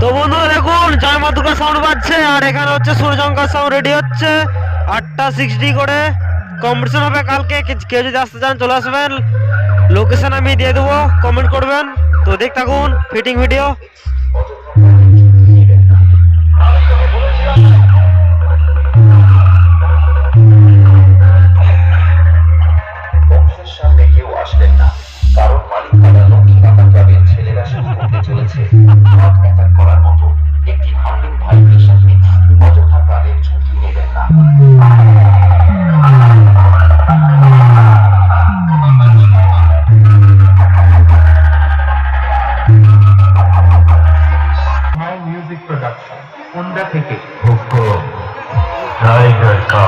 তো বন্ধুরা দেখুন জয় মা দুর্গা সাউন্ড বাজছে, আর এখানে হচ্ছে সূর্যঙ্কা সাউন্ড রেডি হচ্ছে। আটটা সিক্সটি করে। কম্পিটিশন হবে কালকে কেউ যদি আসতে চান চলে আসবেন। লোকেশন আমি দিয়ে দেবো কমেন্ট করবেন। তো দেখ থাকুন ফিটিং ভিডিও থেকে ব্লাড ক্যান্সার করার মতো একটি হার্টিং ভাইব্রেশন অযথা প্রাণের ঝুঁকি নেবেন না প্রোডাকশন কোনটা থেকে টাইগার কা